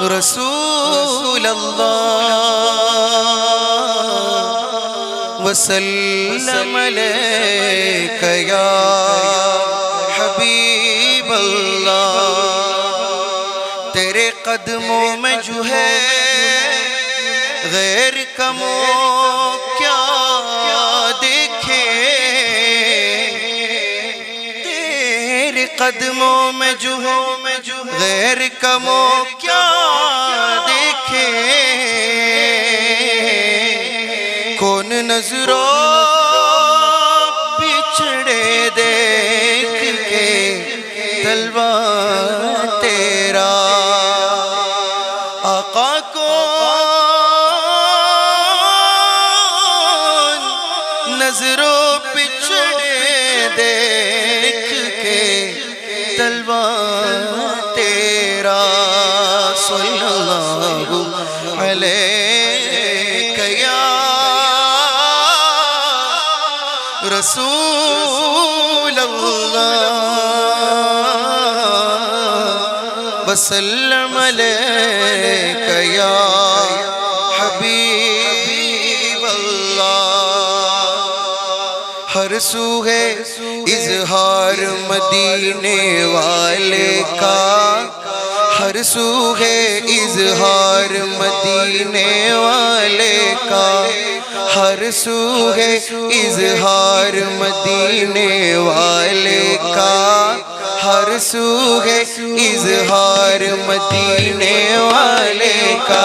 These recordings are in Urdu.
رسول اللہ وسلم علیک یا حبیب اللہ تیرے قدموں میں جو ہے غیر کموں کیا دیکھے تیرے قدموں میں جو ہے غیر کموں کیا دیکھے؟ کون نظروں وسلم علیکہ یا حبیب اللہ ہر سو ہے اظہار مدینے والے کا ہر سو ہے اظہار مدینے والے کا ہر سو ہے اظہار مدینے والے کا ہر سو ہے اظہار مدینے والے کا۔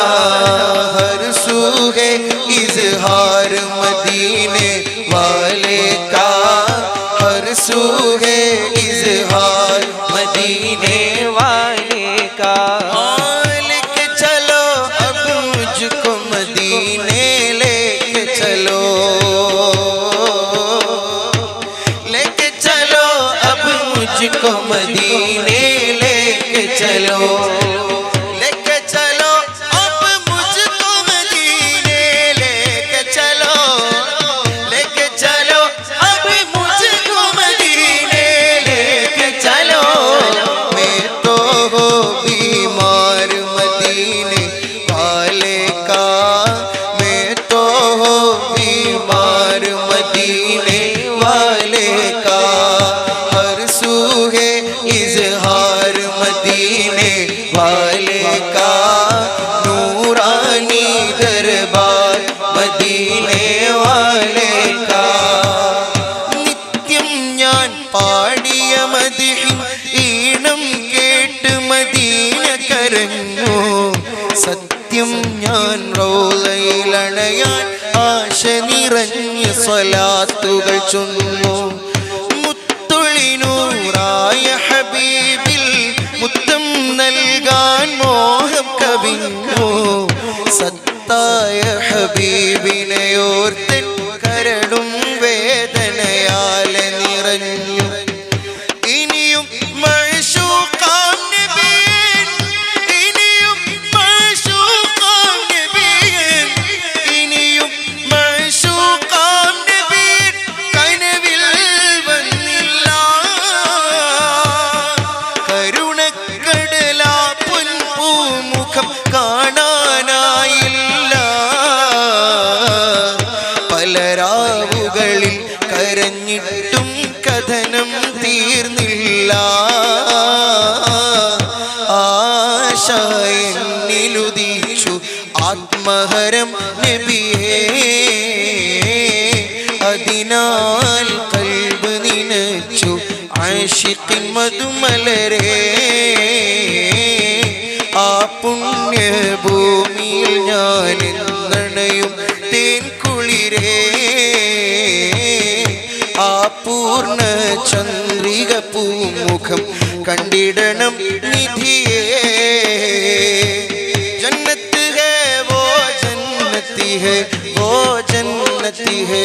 না സ്വലാത്തുകൾ ചൊന്നു. മുത്തുളിനൂറായ ഹബീബിൽ മുത്തം നൽകാൻ മോഹം കവിഞ്ഞു. സത്തായ ഹബീബിനെയോർത്ത് ആഷിത്തിൻ മധുമലരെ ആ പുണ്യ ഭൂമിയിൽ ഞാൻ നണയും തേൻ കുളിരേ. ആ പൂർണ ചന്ദ്രിക പൂമുഖം കണ്ടിടണം നിധിയെ. ജന്നത്ത് ഹേ വോ ജന്നത്തി ഹേ വോ ജന്നത്തി ഹേ.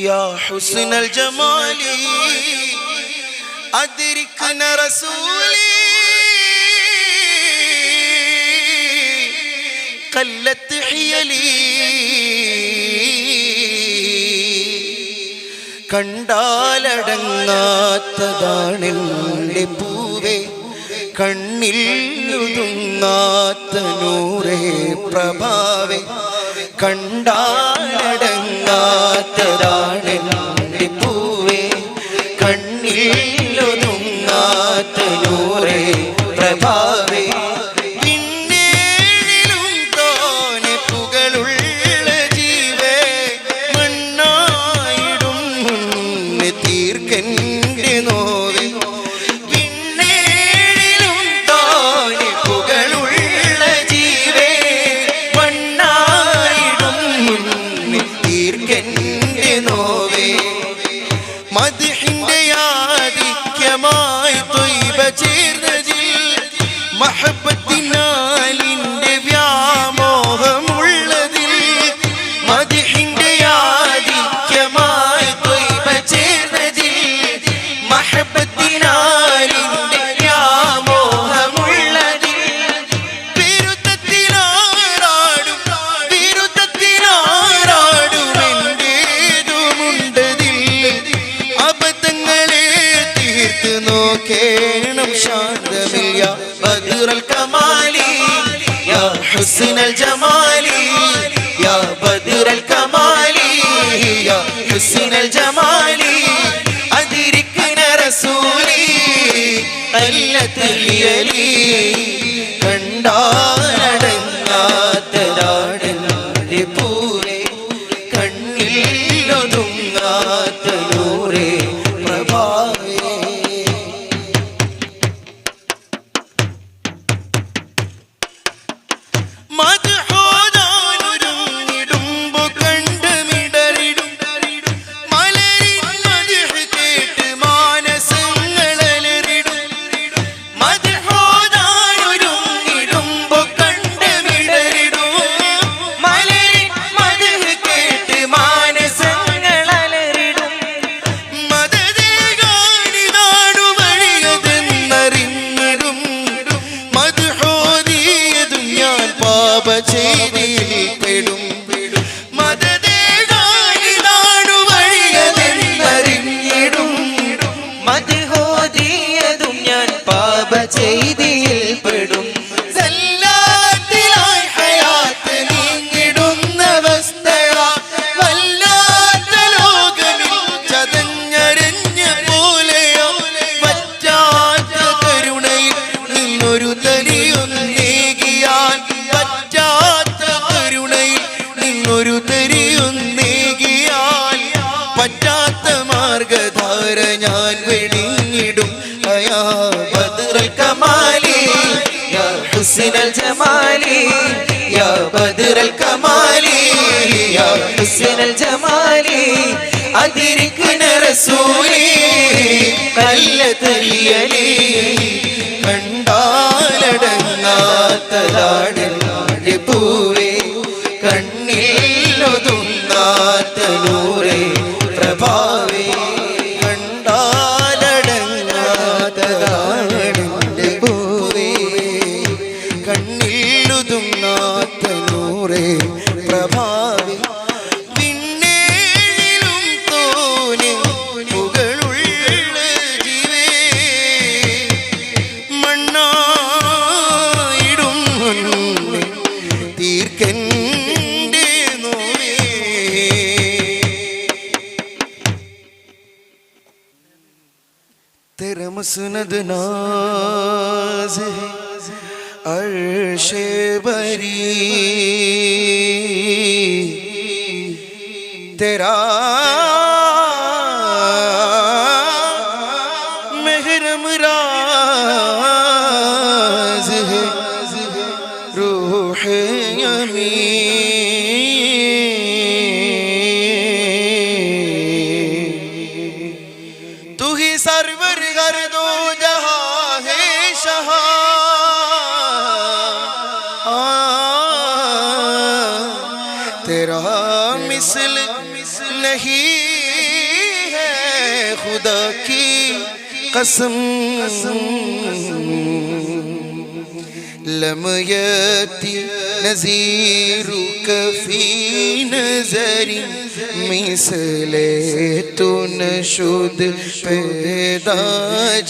يا حسن الجمال أدركنا رسولي قلت حيلي കണ്ടാലടങ്ങാത്തതാണെന്റെ പൂവേ കണ്ണിൽ ഒതുങ്ങാത്ത നൂറേ പ്രഭാവേ. കണ്ടാൽ ഇല്ലാത്തൊരാളെ മതിഹിന്റെ بدر الكمال يا حسن الجمال ചെയ്തിയിൽ الجمال يا بدر الكمال يا حسن الجمال أدركنا رسولي قلت اليلي കണ്ടാലടങ്ങാത്തതാടേ പൂവേ കണ്ണിൽ ഒതുങ്ങാത്ത مسند ناز ہے عرش بری۔ تیرا قسم. لم يأتي نزيرك في نظري مثل تو نشد پیدا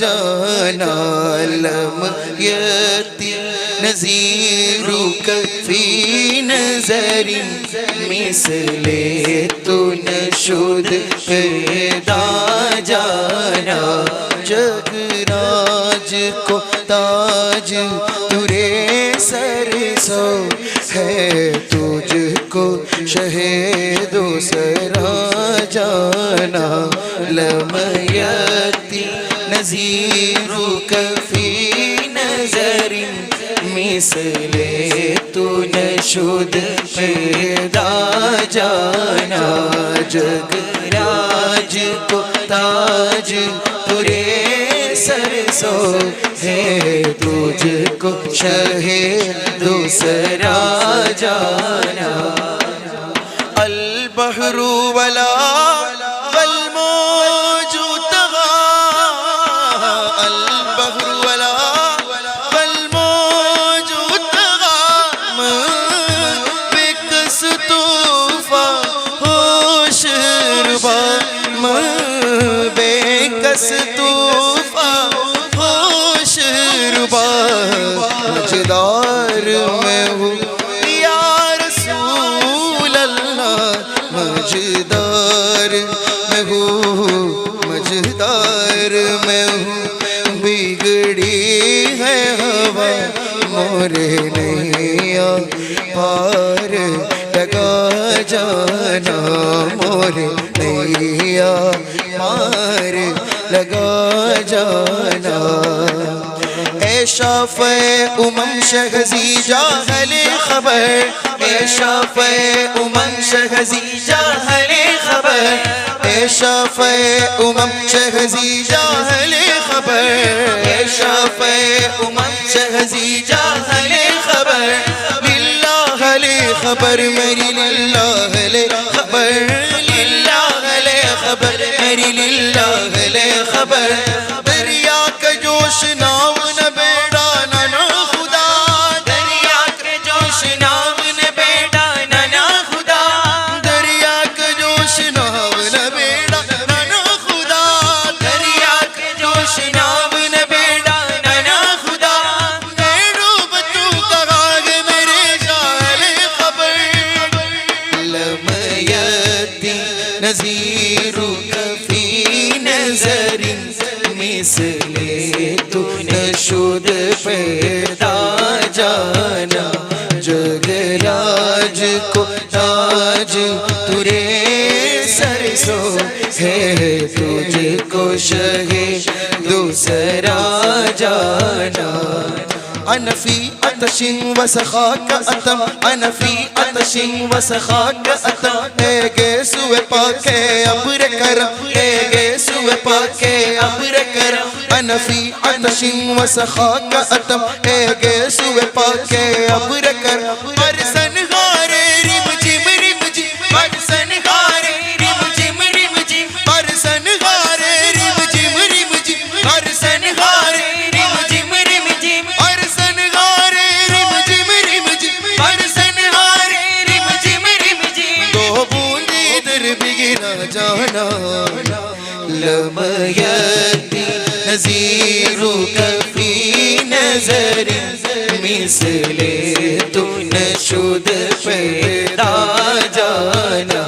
جانا. لم يأتي نزيرك في نظري مثل تو نشد پیدا جانا. جگ راج کو تاج ترے سر سو ہے تجھ کو شہید و سرا جانا لمیتی نظیر کفی نظر مثل تو نشد پیدا جانا، جگ راج کو تاج ترے سر سو ہے، تجھ کو شہر دوسرا جانا۔ البحر ولا مورے نیا پار لگا جانا اے شاف امم شہزی جاہل خبر اے شاف امم شہزی جاہل خبر اے شاف امم شہزی جاہل خبر اے شاف امم شہزی جاہل خبر خبر میری للہ لے خبر تاج کو تاج ترے سر سو ہے تجھ کو شہے دوسرا جانا۔ انفی اتشن و سخا کا اتم انفی اتشن و سخا کا اتم۔ اے گے سو پاک ابر کرم۔ اے گے سو پاک ابر کرم۔ انفی اتشن و سخا کا اتم۔ اے گے سو پاک ابر کرم۔ نزيرك في نظر مثل تو نشد پیدا جانا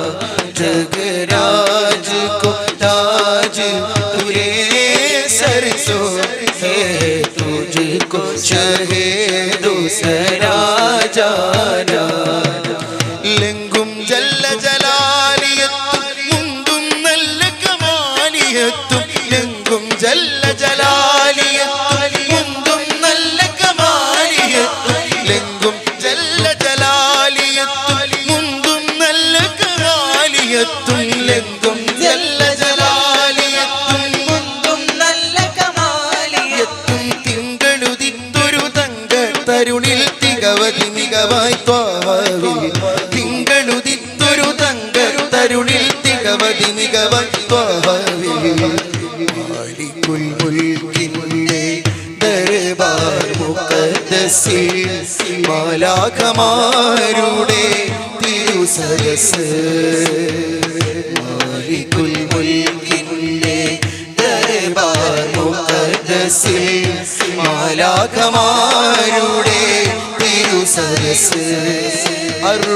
جگراج کو تاج ترے سر سو ہے تجھ کو چاہے دوسرا جانا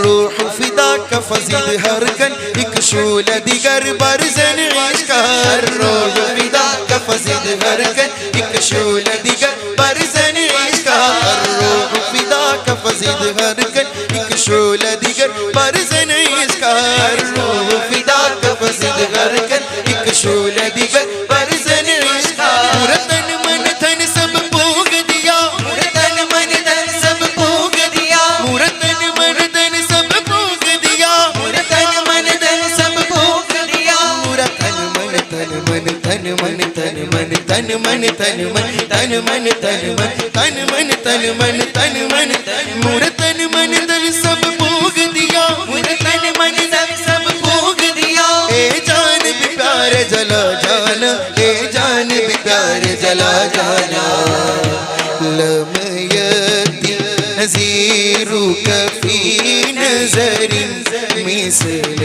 روح فداك فزيد هركن اكشول دي غربر زي سب پوگ دیا۔ تن سب پوگ دیا۔ اے جان بھی پیار جلا جانا۔ اے جان بھی پیار جلا جانا۔ لميتي نزيرك في نظر مثل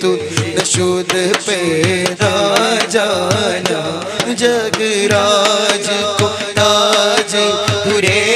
تو نشود پیدا جانا۔ جگ راج کو تاج پورے